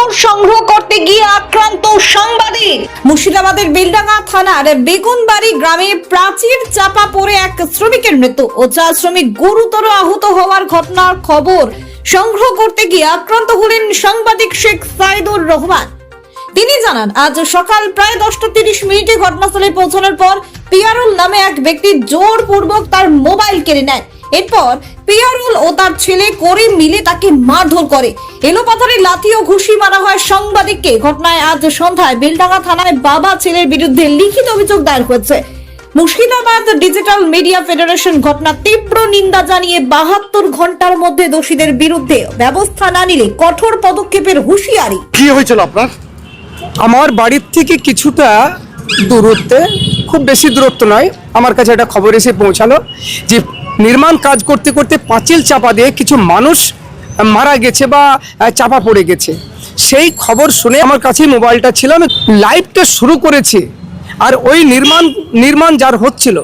খবর সংগ্রহ করতে গিয়ে আক্রান্ত সাংবাদিক। মুর্শিদাবাদের বেলডাঙ্গা থানার বেগুনবাড়ি গ্রামে প্রাচীর চাপা পড়ে এক শ্রমিকের মৃত্যু ও চার শ্রমিক গুরুতর আহত হওয়ার ঘটনার খবর সংগ্রহ করতে গিয়ে আক্রান্ত হলেন সাংবাদিক শেখ সাইদুর রহমান। তিনি জানান, আজ সকাল প্রায় দশটা তিরিশ মিনিটে ঘটনাস্থলে পৌঁছানোর পর পিয়ারুল নামে এক ব্যক্তি জোরপূর্বক তার মোবাইল কেড়ে নেয়। এরপর পিয়ারুল ও তার ছেলে করিম মিলে তাকে মারধর করে। এলোপাথারে লাথি ও ঘুষি মারা হয় সাংবাদিককে। ঘটনায় আজ সন্ধ্যায় বেলডাঙ্গা থানায় বাবা ছেলের বিরুদ্ধে লিখিত অভিযোগ দায়ের হয়েছে। মুর্শিদাবাদ ডিজিটাল মিডিয়া ফেডারেশন ঘটনা তীব্র নিন্দা জানিয়ে বাহাত্তর ঘণ্টার মধ্যে দোষীদের বিরুদ্ধে ব্যবস্থা না নিলে কঠোর পদক্ষেপের হুঁশিয়ারি। কি হয়েছিল আপনার? আমার বাড়ির থেকে কিছুটা দূরত্বে খুব বেশি দূরত্ব নয়। আমার কাছে একটা খবর এসে পৌঁছালো যে নির্মাণ কাজ করতে করতে পাঁচিল চাপা দিয়ে কিছু মানুষ মারা গেছে বা চাপা পড়ে গেছে। সেই খবর শুনে আমার কাছে মোবাইলটা ছিল, আমি লাইভটা শুরু করেছি। আর ওই নির্মাণ নির্মাণ যার হচ্ছিল,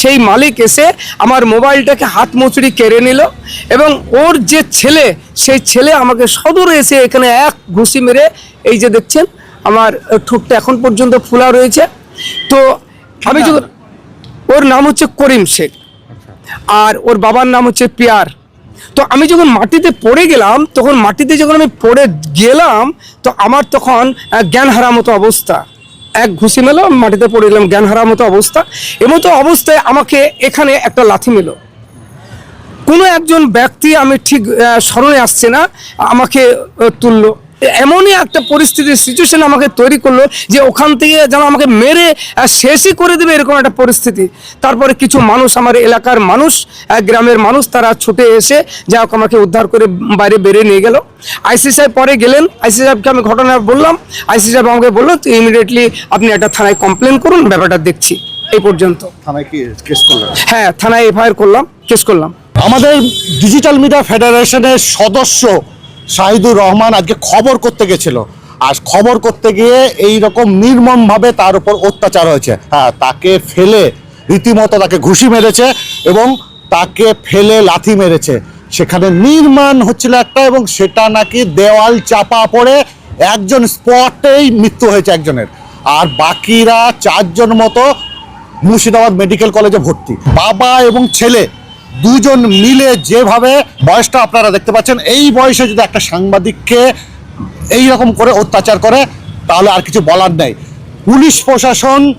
সেই মালিক এসে আমার মোবাইলটাকে হাত মুচড়ি কেড়ে নিল এবং ওর যে ছেলে, সেই ছেলে আমাকে সদরে এসে এখানে এক ঘুষি মেরে, এই যে দেখছেন, আমার ঠোঁটটা এখন পর্যন্ত ফোলা রয়েছে। তো আমি যখন ওর নাম হচ্ছে করিম শেখ। আর ওর বাবার নাম হচ্ছে পিয়ার। তো আমি যখন মাটিতে পড়ে গেলাম তখন মাটিতে যখন আমি পড়ে গেলাম তো আমার তখন জ্ঞান হারা মতো অবস্থা। এক ঘুষি মেলো মাটিতে পড়ে গেলাম জ্ঞান হারা মতো অবস্থা। এমতো অবস্থায় আমাকে এখানে একটা লাথি মেলো। কোনো একজন ব্যক্তি আমি ঠিক স্মরণে আসছে না আমাকে তুললো। এমনই একটা পরিস্থিতির সিচুয়েশন আমাকে তৈরি করল যে ওখান থেকে যেন আমাকে মেরে শেষই করে দেবে এরকম একটা পরিস্থিতি। তারপরে কিছু মানুষ আমার এলাকার মানুষ গ্রামের মানুষ তারা ছুটে এসে যা হোক আমাকে উদ্ধার করে বাইরে বেরিয়ে নিয়ে গেল। আইসি সাহেব পরে গেলেন। আইসি সাহেবকে আমি ঘটনা বললাম। আইসি সাহেব আমাকে বলল ইমিডিয়েটলি আপনি একটা থানায় কমপ্লেন করুন ব্যাপারটা দেখছি। এই পর্যন্ত। থানায় কি কেস করলেন? হ্যাঁ থানায় এফআইআর করলাম কেস করলাম। আমাদের ডিজিটাল মিডিয়া ফেডারেশনের সদস্য শাহিদুর রহমান আজকে খবর করতে গেছিল। আর খবর করতে গিয়ে এই রকম নির্মমভাবে তার উপর অত্যাচার হয়েছে। হ্যাঁ তাকে ফেলে রীতিমতো তাকে ঘুষি মেরেছে এবং তাকে ফেলে লাথি মেরেছে। সেখানে নির্মাণ হচ্ছিল একটা এবং সেটা নাকি দেওয়াল চাপা পড়ে একজন স্পটেই মৃত্যু হয়েছে একজনের। আর বাকিরা চারজন মতো মুর্শিদাবাদ মেডিকেল কলেজে ভর্তি। বাবা এবং ছেলে দুজন মিলে যেভাবে বয়সটা আপনারা দেখতে পাচ্ছেন, এই বয়সে যদি একটা সাংবাদিককে এই রকম করে অত্যাচার করে, তাহলে আর কিছু বলার নেই। পুলিশ প্রশাসন